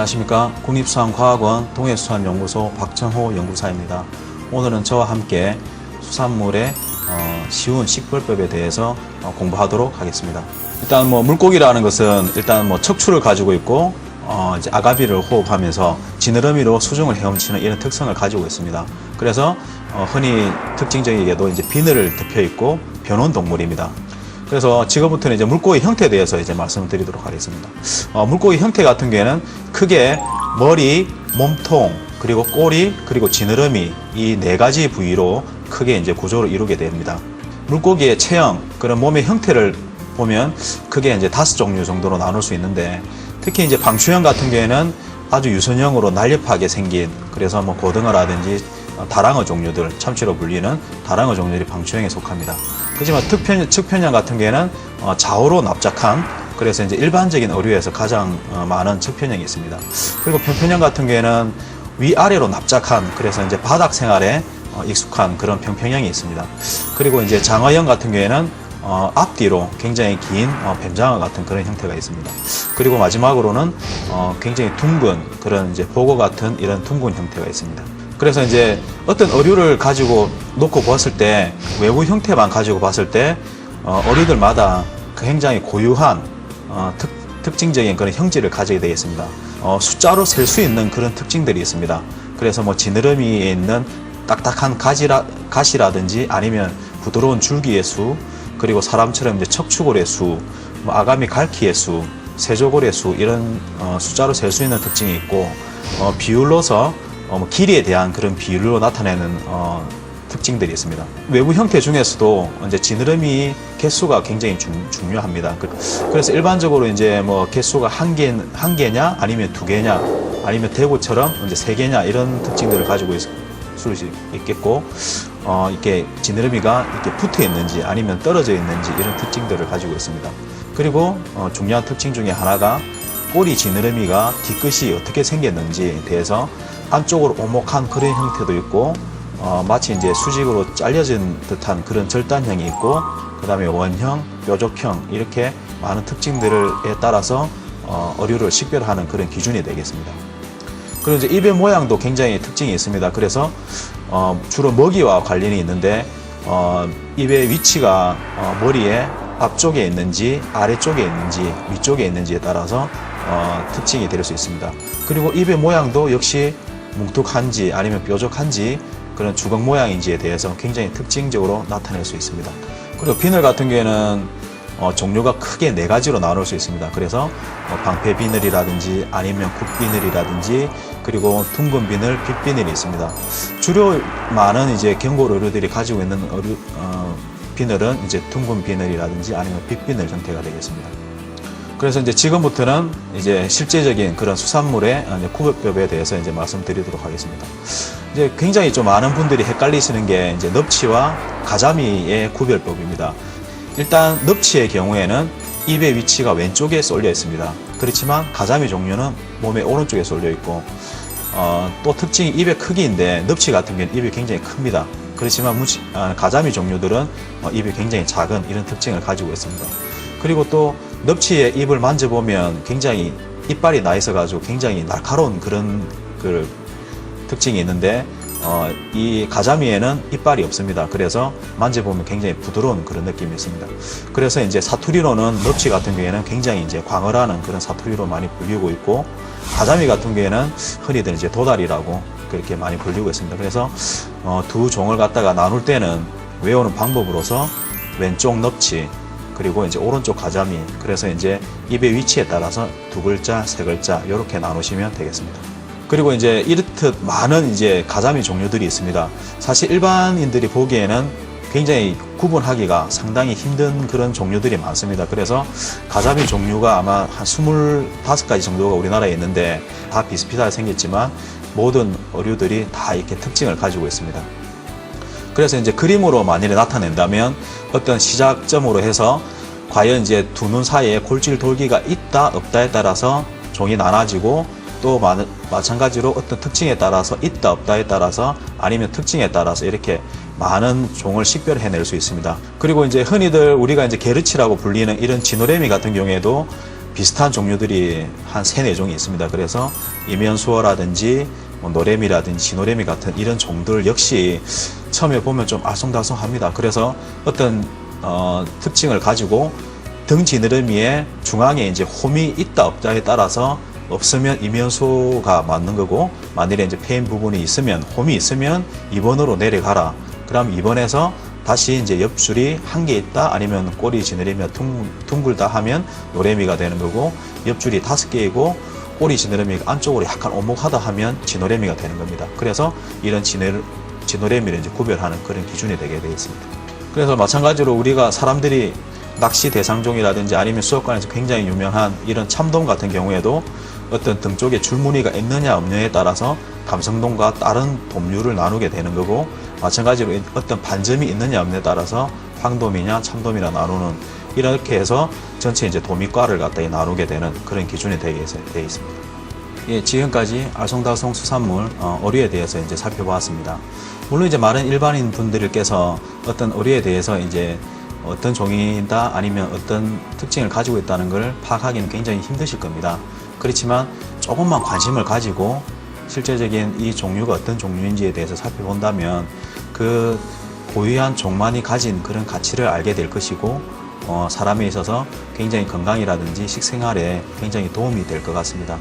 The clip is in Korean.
안녕하십니까. 국립수산과학원 동해수산연구소 박정호 연구사입니다. 오늘은 저와 함께 수산물의 어, 쉬운 식벌법에 대해서 어, 공부하도록 하겠습니다. 일단 뭐 물고기라는 것은 일단 뭐 척추를 가지고 있고 어, 이제 아가비를 호흡하면서 지느러미로 수중을 헤엄치는 이런 특성을 가지고 있습니다. 그래서 어, 흔히 특징적이게도 이제 비늘을 덮여 있고 변온 동물입니다. 그래서 지금부터는 이제 물고기 형태에 대해서 이제 말씀을 드리도록 하겠습니다. 어, 물고기 형태 같은 경우에는 크게 머리, 몸통, 그리고 꼬리, 그리고 지느러미 이 네 가지 부위로 크게 이제 구조를 이루게 됩니다. 물고기의 체형, 그런 몸의 형태를 보면 크게 이제 다섯 종류 정도로 나눌 수 있는데 특히 이제 방추형 같은 경우에는 아주 유선형으로 날렵하게 생긴 그래서 뭐 고등어라든지 어, 다랑어 종류들 참치로 불리는 다랑어 종류들이 방추형에 속합니다. 하지만 특편, 측편형 같은 경우에는 어, 좌우로 납작한 그래서 이제 일반적인 어류에서 가장 어, 많은 측편형이 있습니다. 그리고 평편형 같은 경우에는 위아래로 납작한 그래서 이제 바닥 생활에 어, 익숙한 그런 평평형이 있습니다. 그리고 이제 장어형 같은 경우에는 어, 앞뒤로 굉장히 긴 어, 뱀장어 같은 그런 형태가 있습니다. 그리고 마지막으로는 어, 굉장히 둥근 그런 이제 보고 같은 이런 둥근 형태가 있습니다. 그래서 이제 어떤 어류를 가지고 놓고 보았을 때 외부 형태만 가지고 봤을 때 어, 어류들마다 그 굉장히 고유한 어, 특, 특징적인 그런 형질을 가지게 되겠습니다. 어, 숫자로 셀 수 있는 그런 특징들이 있습니다. 그래서 뭐 지느러미에 있는 딱딱한 가지라, 가시라든지 아니면 부드러운 줄기의 수, 그리고 사람처럼 이제 척추골의 수, 뭐 아가미 갈퀴의 수, 세조골의 수 이런 어, 숫자로 셀 수 있는 특징이 있고 어, 비율로서 어, 뭐 길이에 대한 그런 비율로 나타내는 어, 특징들이 있습니다. 외부 형태 중에서도 이제 지느러미 개수가 굉장히 중, 중요합니다. 그- 그래서 일반적으로 이제 뭐 개수가 한 개, 한 개냐, 아니면 두 개냐, 아니면 대구처럼 이제 세 개냐 이런 특징들을 가지고 있, 수 있겠고, 어, 이렇게 지느러미가 이렇게 붙어 있는지 아니면 떨어져 있는지 이런 특징들을 가지고 있습니다. 그리고 어, 중요한 특징 중에 하나가 꼬리 지느러미가 뒤끝이 어떻게 생겼는지에 대해서 안쪽으로 오목한 그런 형태도 있고 어, 마치 이제 수직으로 잘려진 듯한 그런 절단형이 있고 그 다음에 원형, 뾰족형 이렇게 많은 특징들에 따라서 어, 어류를 식별하는 그런 기준이 되겠습니다. 그리고 이제 입의 모양도 굉장히 특징이 있습니다. 그래서 어, 주로 먹이와 관련이 있는데 어, 입의 위치가 어, 머리에 앞쪽에 있는지 아래쪽에 있는지 위쪽에 있는지에 따라서 어, 특징이 될 수 있습니다. 그리고 입의 모양도 역시 뭉툭한지 아니면 뾰족한지 그런 주걱 모양인지에 대해서 굉장히 특징적으로 나타낼 수 있습니다. 그리고 비늘 같은 경우에는 어, 종류가 크게 네 가지로 나눌 수 있습니다. 그래서 어, 방패 비늘이라든지 아니면 굽 비늘이라든지 그리고 둥근 비늘, 빗비늘이 있습니다. 주로 많은 이제 경골 어류들이 가지고 있는 어류, 어, 비늘은 이제 둥근 비늘이라든지 아니면 빗비늘 형태가 되겠습니다. 그래서 이제 지금부터는 이제 실제적인 그런 수산물의 어, 이제 구별법에 대해서 이제 말씀드리도록 하겠습니다. 이제 굉장히 좀 많은 분들이 헷갈리시는 게 이제 넙치와 가자미의 구별법입니다. 일단 넙치의 경우에는 입의 위치가 왼쪽에 쏠려 있습니다. 그렇지만 가자미 종류는 몸의 오른쪽에 쏠려 있고 어, 또 특징이 입의 크기인데 넙치 같은 경우는 입이 굉장히 큽니다. 그렇지만 무치- 아, 가자미 종류들은 어, 입이 굉장히 작은 이런 특징을 가지고 있습니다. 그리고 또 넙치의 입을 만져보면 굉장히 이빨이 나 있어가지고 굉장히 날카로운 그런 그 특징이 있는데 어, 이 가자미에는 이빨이 없습니다. 그래서 만져보면 굉장히 부드러운 그런 느낌이 있습니다. 그래서 이제 사투리로는 넙치 같은 경우에는 굉장히 이제 광어라는 그런 사투리로 많이 불리고 있고 가자미 같은 경우에는 흔히들 이제 도다리라고 그렇게 많이 불리고 있습니다. 그래서 어, 두 종을 갖다가 나눌 때는 외우는 방법으로서 왼쪽 넙치 그리고 이제 오른쪽 가자미 그래서 이제 입의 위치에 따라서 두 글자 세 글자 이렇게 나누시면 되겠습니다. 그리고 이제 이렇듯 많은 이제 가자미 종류들이 있습니다. 사실 일반인들이 보기에는 굉장히 구분하기가 상당히 힘든 그런 종류들이 많습니다. 그래서 가자미 종류가 아마 한 25가지 정도가 우리나라에 있는데 다 비슷비슷하게 생겼지만 모든 어류들이 다 이렇게 특징을 가지고 있습니다. 그래서 이제 그림으로 만일에 나타낸다면 어떤 시작점으로 해서 과연 이제 두 눈 사이에 골질 돌기가 있다 없다에 따라서 종이 나눠지고 또 마, 마찬가지로 어떤 특징에 따라서 있다 없다에 따라서 아니면 특징에 따라서 이렇게 많은 종을 식별해낼 수 있습니다. 그리고 이제 흔히들 우리가 이제 게르치라고 불리는 이런 지노래미 같은 경우에도 비슷한 종류들이 한 세네 종이 있습니다. 그래서 이면수어라든지 뭐 노래미라든지 진노래미 같은 이런 종들 역시 처음에 보면 좀 알쏭달쏭합니다. 그래서 어떤 어, 특징을 가지고 등 지느러미의 중앙에 이제 홈이 있다 없다에 따라서 없으면 이면수가 맞는 거고 만일에 이제 페인 부분이 있으면 홈이 있으면 2번으로 내려가라. 그럼 2번에서 다시 이제 옆줄이 한 개 있다 아니면 꼬리 지느러미가 둥, 둥글다 하면 노래미가 되는 거고 옆줄이 다섯 개이고 꼬리 지느러미가 안쪽으로 약간 오목하다 하면 진노래미가 되는 겁니다. 그래서 이런 진노, 진노래미를 이제 구별하는 그런 기준이 되게 되어 있습니다. 그래서 마찬가지로 우리가 사람들이 낚시 대상종이라든지 아니면 수업관에서 굉장히 유명한 이런 참돔 같은 경우에도 어떤 등 쪽에 줄무늬가 있느냐 없느냐에 따라서 감성돔과 다른 돔류를 나누게 되는 거고 마찬가지로 어떤 반점이 있느냐 없느냐에 따라서 황돔이냐 참돔이냐 나누는 이렇게 해서 전체 이제 도미과를 갖다 나누게 되는 그런 기준이 되어 있습니다. 예, 지금까지 알쏭달쏭 수산물 어, 어류에 대해서 이제 살펴보았습니다. 물론 이제 많은 일반인 분들께서 어떤 어류에 대해서 이제 어떤 종이다 아니면 어떤 특징을 가지고 있다는 걸 파악하기는 굉장히 힘드실 겁니다. 그렇지만 조금만 관심을 가지고 실제적인 이 종류가 어떤 종류인지에 대해서 살펴본다면 그 고유한 종만이 가진 그런 가치를 알게 될 것이고 어, 사람에 있어서 굉장히 건강이라든지 식생활에 굉장히 도움이 될 것 같습니다.